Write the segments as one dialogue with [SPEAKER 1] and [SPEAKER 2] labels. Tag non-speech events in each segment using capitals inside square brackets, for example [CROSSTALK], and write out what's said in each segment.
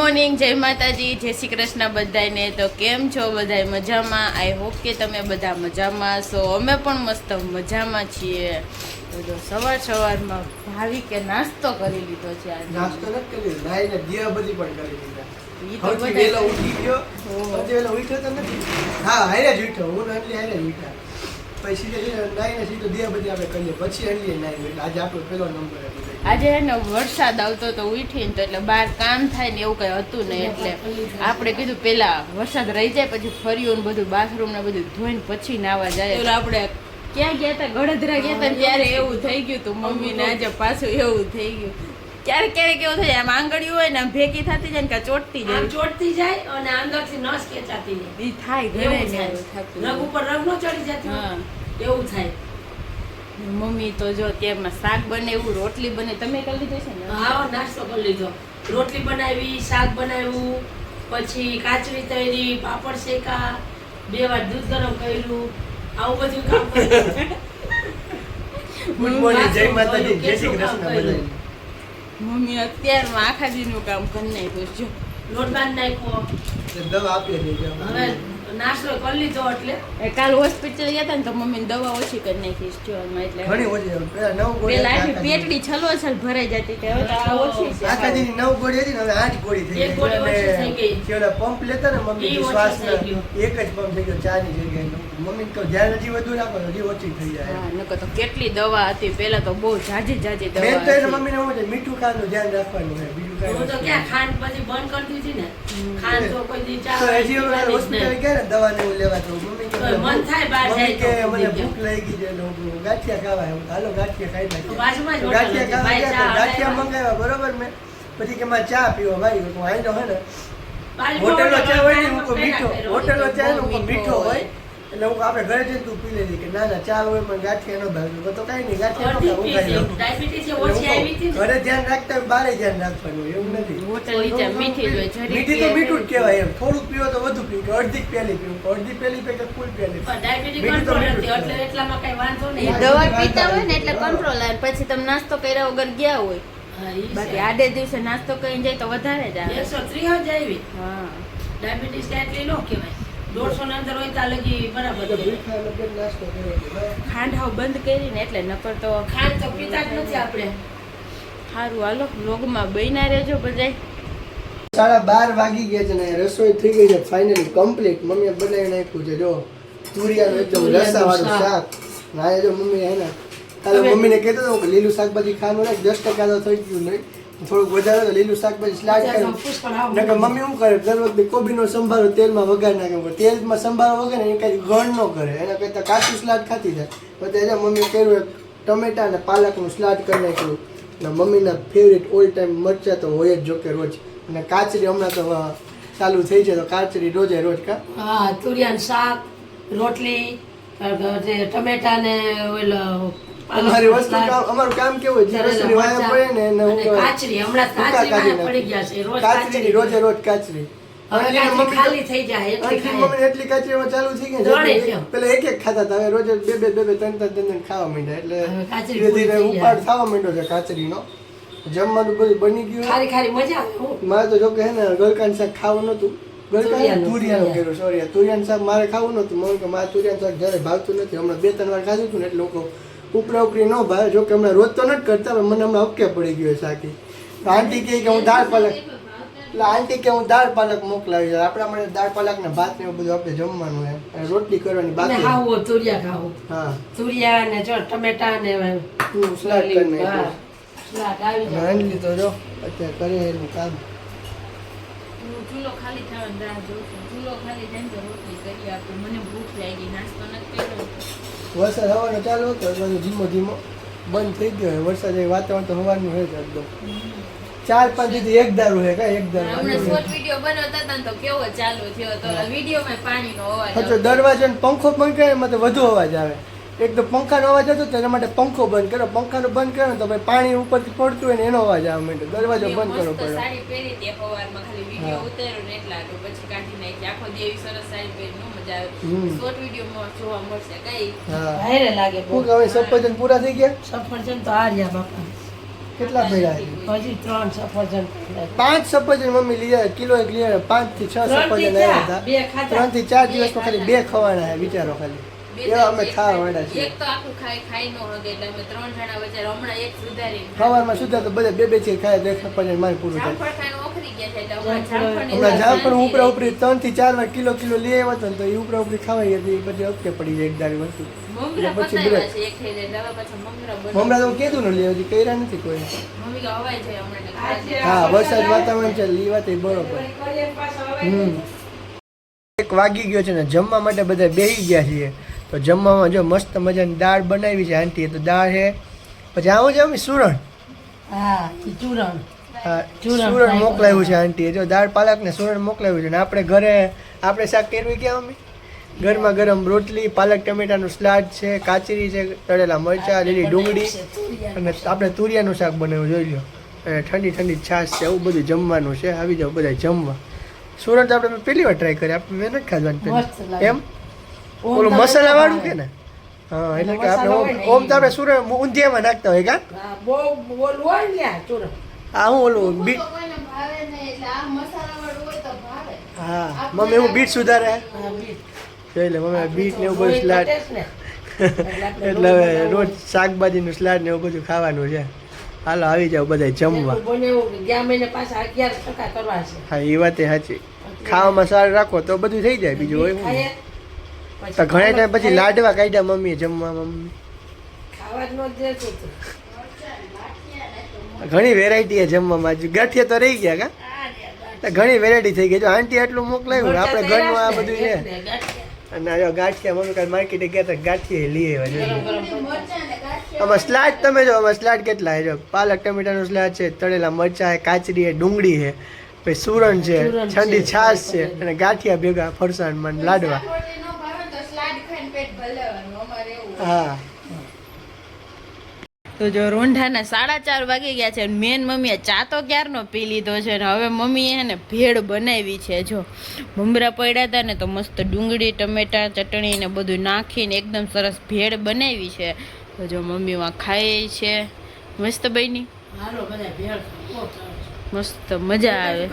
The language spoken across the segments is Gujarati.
[SPEAKER 1] મોર્નિંગ જય માતાજી જય શ્રી કૃષ્ણ બધાને તો કેમ છો બધા મજામાં? આઈ હોપ કે તમે બધા મજામાં છો અમે પણ મસ્ત મજામાં છીએ. બધો સવાર સવારમાં ભાવિકે નાસ્તો કરી લીધો છે આજે.
[SPEAKER 2] નાસ્તો નથી કરી નાઈને દિયા બધી પણ કરી લીધા. સૌથી
[SPEAKER 1] બધાય
[SPEAKER 2] ઉઠી ગયો. ઉઠ્યો તો નથી. હા હારે જ ઉઠ્યો. હું ને હારે ઉઠ્યા. પછી સીધે નાઈને સીધો દિયા બધી આપણે કરીએ. પછી અંજલિ નાઈ એટલે આજે આપણો પહેલો નંબર
[SPEAKER 1] આજે એનો વરસાદ આવતો તો ઉઠીને તો એટલે બહાર કામ થાય ને એવું કઈ હતું નહીં એટલે આપણે કીધું પેલા વરસાદ રહી જાય પછી ફર્યું ને બધું બાથરૂમ ને બધું ધોઈને પછી નાવા જાય. એટલે આપણે ક્યાં ગયા હતા ગળદરા ગયા હતા ત્યારે એવું થઈ ગયું હતું મમ્મી ને આજે પાછું એવું થઈ ગયું. ક્યારેક ક્યારેક એવું થઈ જાય આમ આંગળીઓ હોય ને આમ ભેગી થતી જાય ને કે ચોટતી જાય.
[SPEAKER 3] ચોટતી જાય અને અંદરથી નસ ખેંચાતી જાય
[SPEAKER 1] થાય ઘરે
[SPEAKER 3] થાય. ઉપર રંગ નો ચડી જતી એવું થાય.
[SPEAKER 1] મમ્મી તો જો તેમાં શાક બને એવું રોટલી બને. તમે કરી લીધો છે ને?
[SPEAKER 3] હા નાસ્તો કરી લીધો. રોટલી બનાવી શાક બનાવ્યું પછી કાચરી તળી પાપડ શેકા બે વાર દૂધ ગરમ કર્યું. આવું બધું કામ કર્યું. [LAUGHS]
[SPEAKER 2] Good morning. જય માતાજી. જય શ્રી કૃષ્ણ.
[SPEAKER 1] મમ્મી અત્યારમાં આખા દીનું કામ કરી નાખ્યું જો
[SPEAKER 3] લોટ બાંધ નાખ્યો.
[SPEAKER 2] દવા આપી દેજો
[SPEAKER 3] હવે નાસ્તો કરી લીધો એટલે.
[SPEAKER 1] કાલ હોસ્પિટલ ગયા હતા ને તો મમ્મીને દવા ઓછી કરી નાખી છે એટલે
[SPEAKER 2] ઘણી ઓછી નવ ગોળી
[SPEAKER 1] પેલા આખી
[SPEAKER 2] હતી આખા
[SPEAKER 1] પેટડી છલો છલ ભરાઈ જતી હતી હવે આ ઓછી
[SPEAKER 2] દીની. આખા દીની નવ ગોળી હતી ને હવે આઠ ગોળી થઈ
[SPEAKER 3] એક ગોળી ઓછી થઈ ગઈ.
[SPEAKER 2] જે પંપ લેતા ને મમ્મી
[SPEAKER 3] ગયું.
[SPEAKER 2] એક જ પંપ થઈ ગયો ચારની જગ્યાએ. મમ્મી કહો ધ્યાન હજી વધુ રાખો હજી ઓછી થઈ જાય.
[SPEAKER 1] હા નકર તો કેટલી દવા હતી પેલા તો બહુ જાજી જાજી દવા
[SPEAKER 2] મેન તો એને મમ્મીને શું મીઠું ખાવાનું ધ્યાન રાખવાનું
[SPEAKER 3] હું તો ક્યાં ખાંડ પછી બંધ કરી દીધી ને? ખાંડ તો કોઈ દી ચા
[SPEAKER 2] તો હજી અમે
[SPEAKER 3] પીવાની જ
[SPEAKER 2] હોસ્પિટલ
[SPEAKER 3] નહીં.
[SPEAKER 2] દવા ને લેવા તો મમ્મી કે
[SPEAKER 3] મન થાય બહાર જાય
[SPEAKER 2] કે મને ભૂખ લાગી ગઈ એટલે હું ગાંઠિયા ખાવા આવ્યો. હાલો ગાંઠિયા ખાઈ નાખીએ.
[SPEAKER 3] બાજુમાં જ
[SPEAKER 2] ગાંઠિયા ખાવા
[SPEAKER 3] ભાઈ
[SPEAKER 2] ગયા તો
[SPEAKER 3] ચા
[SPEAKER 2] ગાંઠિયા મંગાવ્યા બરોબર મેં. પછી કે મારે ચા પીવો ભાઈ. હું આઈનો હે ને
[SPEAKER 3] બાજુમાં
[SPEAKER 2] હોટલનો ચા હોય ને મીઠો
[SPEAKER 3] પેલા
[SPEAKER 2] નો ચા ને
[SPEAKER 1] મીઠો
[SPEAKER 2] હોય. એટલે હું આપણે ઘરે જઈને તું પી લેલી કે ના ના ચા હોય પણ ગાંઠિયા ન ભાવે. તો કાંઈ નહીં ગાંઠિયા. ઘરે ધ્યાન રાખતા હોય બારે ધ્યાન રાખવાનું હોય, એવું નથી.
[SPEAKER 1] મીઠી
[SPEAKER 2] તો મીઠું જ કહેવાય એમ. થોડુંક પીવો તો વધુ પીવું કે અડધી પેલી પીવું. અડધી પેલી પે કે ફૂલ પેલી
[SPEAKER 3] પણ ડાયાબિટીસ
[SPEAKER 2] મીઠું તો મીઠું
[SPEAKER 3] હતી,
[SPEAKER 2] જ
[SPEAKER 3] એટલે એટલામાં કઈ વાંધો નહીં.
[SPEAKER 1] દવા પીતા હોય ને એટલે કંટ્રોલ આવે. પછી તમે નાસ્તો કર્યા વગર ગયા હોય. બાકી આડે દિવસે નાસ્તો કરીને જાય તો વધારે જ આવે.
[SPEAKER 3] 130 જ આવી.
[SPEAKER 1] હા.
[SPEAKER 3] ડાયાબિટીસ કાંઈ એટલી ન કહેવાય. 150 ના અંદર હોય ત્યાં લગી બરાબર.
[SPEAKER 1] ખાંડ હાવ બંધ કરીને એટલે નકર તો
[SPEAKER 3] ખાંડ તો પીતા જ નથી આપણે.
[SPEAKER 1] સારું હાલો વ્લોગમાં બન્યા રહેજો બધાય.
[SPEAKER 2] સાડા બાર વાગી ગયા છે ને રસોઈ થઈ ગઈ છે ફાઇનલી કમ્પ્લીટ મમ્મીએ બનાવી નાખ્યું છે જો. તુરિયાનું એકદમ રસાવાળું
[SPEAKER 3] શાક.
[SPEAKER 2] શાક. ના જો મમ્મી હે ને મમ્મીને કહેતો હતો લીલું શાકભાજી ખાવાનું ને દસ ટકા તો થઈ ગયું નહીં. થોડુંક વધારે લીલું શાકભાજી સ્લાડ
[SPEAKER 3] અત્યારે
[SPEAKER 2] કરી.
[SPEAKER 3] તો પુષ્કળ આવું
[SPEAKER 2] નકર મમ્મી શું કરે દર વખતે કોબીનો સંભારો તેલમાં વઘાર નાખે પણ તેલમાં સંભારો વગર એ કઈ ગણ ન કરે. એના કરતાં કાચું સ્લાડ ખાતી જાય. પછી એને મમ્મી કર્યું ટમેટા અને પાલકનું સ્લાડ કરી નાખ્યું. અને મમ્મીના ફેવરેટ ઓલ ટાઈમ મરચાં તો હોય જ જોકે રોજ. અને કાચરી હમણાં તો ચાલુ થઈ છે તો કાચરી રોજે રોજ કા?
[SPEAKER 3] હા તુરિયાનું શાક રોટલી જે ટમેટા ને ઓલો
[SPEAKER 2] અમારી વસ્તુ કામ અમારું કામ કેવું વાયા પડે ને એને
[SPEAKER 3] કાચરી. હમણાં
[SPEAKER 2] ટૂંકા
[SPEAKER 3] પડી ગયા છે. રોજ
[SPEAKER 2] કાચરી
[SPEAKER 3] કાચરી
[SPEAKER 2] રોજે રોજ કાચરી.
[SPEAKER 3] હવે
[SPEAKER 2] અને
[SPEAKER 3] કાચરી
[SPEAKER 2] મમ્મી
[SPEAKER 3] ખાલી થઈ જાય એટલી
[SPEAKER 2] અંતિમ
[SPEAKER 3] ખાય
[SPEAKER 2] મમ્મીને એટલી કાચરીમાં ચાલુ થઈ ગઈ ને. પેલા એક એક ખાતા હતા. રોજ બે બે બે બે ત્રણ ત્રણ ત્રણ ખાવા માંડ્યા. એટલે ધીરે ધીરે ઉપાડ થવા માંડ્યો છે કાચરીનો. જમવાનું બધું બની ગયું.
[SPEAKER 3] ખારી ખારી મજા
[SPEAKER 2] મારે તો જો કે હે ને ગલકાન શાક ખાવું નતું ગલકાન
[SPEAKER 3] તુરિયાનું,
[SPEAKER 2] તુરિયાનું
[SPEAKER 3] તુરિયા.
[SPEAKER 2] કર્યું સોરી. તુરિયાનું શાક મારે ખાવું નતું મને કે મારે તુરિયાનું શાક જ્યારે ભાવતું નથી. હમણાં બે ત્રણ વાર ખાધું હતું ને એટલે કહું ઉપરા ઉપરી ન ભાવે જો કે હમણાં રોજ તો નથી કરતા પણ મને હમણાં અપકે પડી ગયો સાકી આંટી કહે કે હું દાળ પાલક એટલે આંટી કે હું દાળ પાલક મોકલાવી જાય આપણા માટે દાળ પાલક ને ભાત ને એવું બધું આપણે જમવાનું એમ. રોટલી કરવાની બાકી.
[SPEAKER 3] ખાવું તુરિયા ખાવું
[SPEAKER 2] હા.
[SPEAKER 3] તુરિયા ને જો ટમેટા ને
[SPEAKER 2] સલાડ કરી
[SPEAKER 3] હા,
[SPEAKER 2] નાખ્યું
[SPEAKER 3] સલાડ આવી જાય.
[SPEAKER 2] તો જો અત્યારે કરે એનું કામ.
[SPEAKER 1] હું ચૂલો ખાલી થવાની રાહ જોઉં છું. ચૂલો ખાલી થાય તો રોટલી કરી આપું. મને ભૂખ લાગી નાસ્તો નથી કર્યો
[SPEAKER 2] વરસાદ હવાનો ચાલુ હતો એટલે ધીમો ધીમો બંધ થઈ ગયો. વરસાદ એ વાતાવરણ તો હવાનું જ એકદમ. ચાર પાંચ દીધી એક દારૂ હે કા એક
[SPEAKER 1] હમણાં શોર્ટ વીડિયો બનાવતા હતા ને તો કેવો ચાલુ થયો તો. વિડીયોમાં પાણીનો અવાજ હતો
[SPEAKER 2] દરવાજો ને પંખો પણ એમાં તો વધુ અવાજ આવે. એક તો પંખાનો અવાજ હતો તેના એના માટે પંખો બંધ કરો પંખાનો બંધ કરો ને તો ભાઈ પાણી ઉપરથી પડતું હોય ને એનો અવાજ આવે માંડ્યો દરવાજો બંધ કરવો પડે
[SPEAKER 1] સાડી પહેરી હતી સવારમાં ખાલી વીડિયો ઉતાર્યો ને એટલા તો પછી કાઢી નાખી. આખો દી સરસ સાડી પહેરી નો મજા આવે. શોર્ટ વિડીયોમાં જોવા મળશે કઈ.
[SPEAKER 3] ભાઈરે લાગે બહુ.
[SPEAKER 2] શું સફરજન પૂરા થઈ ગયા?
[SPEAKER 3] સફરજન તો આ રહ્યા બાપા.
[SPEAKER 2] કેટલા ભર્યા
[SPEAKER 3] હજી ત્રણ સફરજન
[SPEAKER 2] પાંચ સફરજન મમ્મી લીધા કિલો એક લીધા પાંચથી છ સફરજન આવ્યા હતા. ત્રણથી ચાર દિવસમાં ખાલી બે ખવાના વિચારો ખાલી. એવા અમે ખાવા વાળા છીએ.
[SPEAKER 1] એક તો આખું ખાઈ ખાઈ નો હગે એટલે અમે ત્રણ જણા વચ્ચે હમણાં એક સુધારી
[SPEAKER 2] ખાવામાં સુધા તો બધા બે બે છે ખાય તો પણ મારે પૂરું થાય.
[SPEAKER 1] ઓખરી ગયા છે એટલે હમણાં
[SPEAKER 2] ઉપરા ઉપરી ત્રણથી ચાર વાર કિલો કિલો લઈ આવ્યા હતા તો એ ઉપરા ઉપરી ખાવાઈ હતી એ પછી અટકે પડી જાય એક દાડી વસ્તુ. પછી
[SPEAKER 1] બનાવ.
[SPEAKER 2] હમણાં તો કીધું ને લઈ કર્યા નથી કોઈ.
[SPEAKER 1] હમણાં.
[SPEAKER 2] હા વરસાદ વાતાવરણ છે એ વાત બરોબર. એક વાગી ગયો છે ને જમવા માટે બધા બેસી ગયા છીએ. તો જમવામાં જો મસ્ત મજાની દાળ બનાવી છે આંટીએ તો દાળ છે. પછી આવું છે સુરણ.
[SPEAKER 3] હા ચૂરણ.
[SPEAKER 2] સુરણ મોકલાવ્યું છે આંટીએ જો દાળ પાલક ને સુરણ મોકલાવ્યું છે ને આપણે ઘરે આપણે શાક કેરવી ક્યાં અમે? ગરમા ગરમ રોટલી પાલક ટમેટાનું સલાડ છે કાચરી છે તળેલા મરચાં લીલી ડુંગળી અને આપણે તુરિયાનું શાક બનાવ્યું જોઈ લો અને ઠંડી ઠંડી છાશ છે એવું બધું જમવાનું છે. આવી જાવ બધા જમવા. સુરણ તો આપણે પહેલી વાર ટ્રાય કરી આપણે મેં નથી ખાધવાની. એમ? ઓલું મસાલા વાળું કે ને? હા એટલે કે આપણે ઓમ તો આપણે સુરણ ઊંધિયામાં નાખતા હોય કા?
[SPEAKER 3] હા, બહુ ઓલું હોય ને આ ચૂરણ
[SPEAKER 2] હું ઓલું બીટ
[SPEAKER 1] તો કોઈને ભાવે નહીં એટલે આ મસાલાવાળું હોય તો ભાવે.
[SPEAKER 2] હા મમ્મી હું બીટ સુધારે.
[SPEAKER 3] હા,
[SPEAKER 2] જોઈ લે મમ્મી બીટ ને એવું બધું સલાડ.
[SPEAKER 3] એટલે
[SPEAKER 2] હવે. રોજ શાકભાજીનું સ્લાડ ને એવું બધું ખાવાનું છે. હાલો આવી જાવ બધા જમવા. હા એ વાત સાચી. ખાવામાં સારું રાખો તો બધું થઈ જાય બીજું હોય તો ઘણા ટાઈમ પછી. લાડવા કાઢ્યા મમ્મીએ જમવા મમ્મી. ઘણી વેરાયટી જમવામાં. હજુ ગાંઠિયા તો રહી ગયા કા? ઘણી વેરાયટી થઈ ગઈ. જો આંટી આટલું મોકલાવ્યું આપણે ઘરનું આ બધું છે. અને જો ગાંઠિયા મમ્મી કાલે માર્કેટે ગયા હતા ગાંઠિયા લઈ આવ્યા આમાં સ્લાડ તમે જો આમાં સ્લાડ કેટલા છે? જો પાલક ટમેટાનું સ્લાડ છે તળેલા મરચાં છે કાચરી છે ડુંગળી છે પછી સુરણ છે ઠંડી છાશ છે અને ગાંઠિયા ભેગા ફરસાણમાં લાડવા. હા.
[SPEAKER 1] તો જો રોંઢાના સાડા ચાર વાગી ગયા છે મેન મમ્મીએ ચા તો ક્યારનો પી લીધો છે ને હવે મમ્મીએ એને ને ભેળ બનાવી છે જો. મમરા પડ્યા હતા ને તો મસ્ત ડુંગળી ટમેટા ચટણી ને બધું નાખીને એકદમ સરસ ભેળ બનાવી છે. તો જો મમ્મી ખાઈ ખાય છે. મસ્ત બની.
[SPEAKER 3] હાલો બધા ભેળ.
[SPEAKER 1] મસ્ત મજા આવે.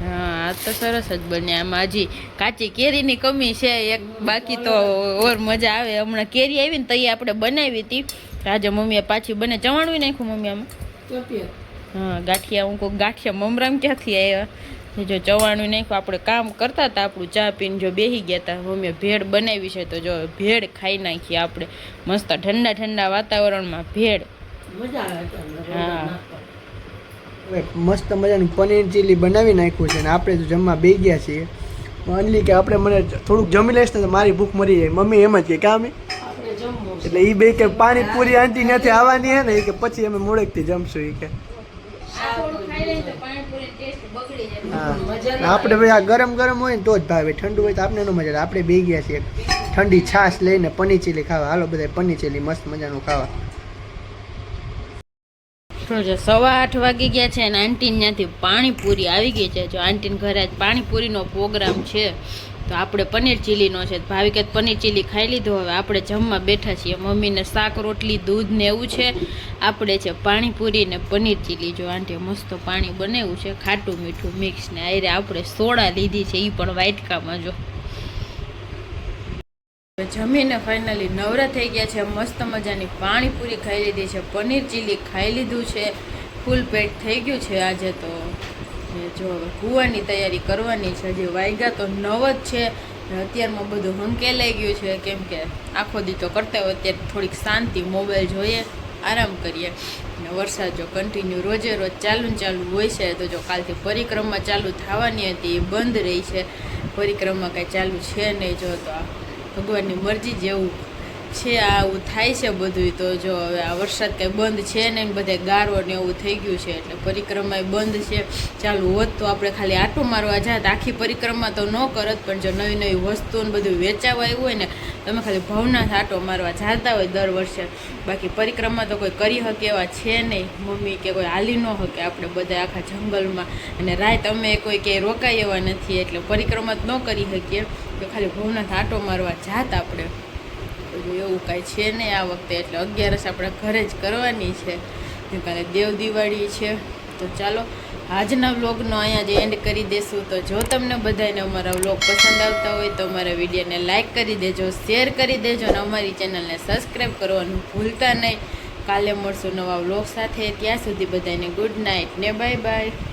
[SPEAKER 1] હા આ તો સરસ જ બને. આમાં હજી કાચી કેરીની કમી છે એક બાકી તો ઓર મજા આવે. હમણાં કેરી આવી ને તઈ આપણે બનાવી હતી. આજે મમ્મીએ પાછી બને ચવાણું નાખ્યું મમ્મી આમાં. હા ગાંઠિયા હું કોઈ ગાંઠિયા મમરામ ક્યાંથી આવ્યા એ જો ચવાણું નાખ્યું. આપણે કામ કરતા હતા આપણું ચા પીને જો બેસી ગયા હતા. મમ્મીએ ભેળ બનાવી છે તો જો ભેળ ખાઈ નાખીએ આપણે. મસ્ત ઠંડા ઠંડા વાતાવરણમાં ભેળ.
[SPEAKER 3] મજા આવે
[SPEAKER 1] હા.
[SPEAKER 2] મસ્ત મજાનું પનીર ચીલી બનાવી નાખ્યું છે અને આપણે તો જમવા બે ગયા છીએ. અનલી કે આપણે મને થોડુંક જમી લઈશ ને તો મારી ભૂખ મરી જાય. મમ્મી એમ જ કે
[SPEAKER 3] આપણે
[SPEAKER 2] એટલે એ બે કે પાણીપુરી આંટી નથી આવવાની હે ને એ કે પછી અમે મોડેકથી જમશું એ કે. આપણે ભાઈ આ ગરમ ગરમ હોય ને તો જ ભાવે. ઠંડુ હોય તો આપણે ન મજા આપણે બે ગયા છીએ. ઠંડી છાશ લઈને પનીર ચીલી ખાવા. હાલો બધા પનીર ચીલી મસ્ત મજાનું ખાવા.
[SPEAKER 1] તો જો સવા આઠ વાગી ગયા છે અને આંટીને ત્યાંથી પાણીપુરી આવી ગઈ છે. જો આંટીને ઘરે આજ પાણીપુરીનો પ્રોગ્રામ છે, તો આપણે પનીર ચીલીનો છે. ભાવિકે પનીર ચીલી ખાઈ લીધો, હવે આપણે જમવા બેઠા છીએ. મમ્મીને શાક, રોટલી, દૂધ ને એવું છે. આપણે છે પાણીપુરી ને પનીર ચીલી. જો આંટી મસ્ત પાણી બનાવ્યું છે, ખાટું મીઠું મિક્સ ને. આયરે આપણે સોડા લીધી છે એ પણ વાટકામાં જો. જમીને ફાઇનલી નવરા થઈ ગયા છે. મસ્ત મજાની પાણીપુરી ખાઈ લીધી છે. પનીર ચીલી ખાઈ લીધું છે. ફૂલ પેટ થઈ ગયું છે આજે તો. જો કૂવાની તૈયારી કરવાની છે. હજી વાગ્યા તો નવ જ છે. અત્યારમાં બધું હંકેલાઈ ગયું છે. કેમ કે આખો દી તો કરતા હોય, અત્યારે થોડીક શાંતિ મોબાઈલ જોઈએ, આરામ કરીએ. ને વરસાદ જો કન્ટિન્યુ રોજે રોજ ચાલુ ચાલુ હોય છે, તો જો કાલથી પરિક્રમા ચાલુ થવાની હતી, એ બંધ રહી છે. પરિક્રમા કાંઈ ચાલુ છે નહીં, જો તો આ ભગવાનની મરજી જેવું છે, આવું થાય છે બધું તો જો હવે આ વરસાદ કંઈ બંધ છે ને બધે ગારો ને એવું થઈ ગયું છે, એટલે પરિક્રમા બંધ છે. ચાલુ હોત તો આપણે ખાલી આટો મારવા જાત. આખી પરિક્રમા તો ન કરત, પણ જો નવી નવી વસ્તુઓ ને બધું વેચાવા આવ્યું હોય ને, તમે ખાલી ભવનાથ આટો મારવા જાતા હોય દર વર્ષે. બાકી પરિક્રમા તો કોઈ કરી શકે એવા છે નહીં. મમ્મી કે કોઈ હાલી ન શકે આપણે બધા આખા જંગલમાં. અને રાત અમે કોઈ ક્યાંય રોકાય એવા નથી, એટલે પરિક્રમા જ ન કરી શકીએ. તો ખાલી ભવનાથ આટો મારવા જાત આપણે. એવું કાંઈ છે નહીં આ વખતે? એટલે અગિયારસ આપણે ઘરે જ કરવાની છે. કાલે દેવ દિવાળી છે, તો ચાલો આજના વ્લોગનો અહીંયા જ એન્ડ કરી દેશું. તો જો તમને બધાને અમારા વ્લોગ પસંદ આવતા હોય તો અમારા વિડીયોને લાઇક કરી દેજો શેર કરી દેજો અને અમારી ચેનલને સબસ્ક્રાઈબ કરવાનું ભૂલતા નહીં. કાલે મળશું નવા વ્લોગ સાથે. ત્યાં સુધી બધાને ગુડ નાઇટ ને બાય બાય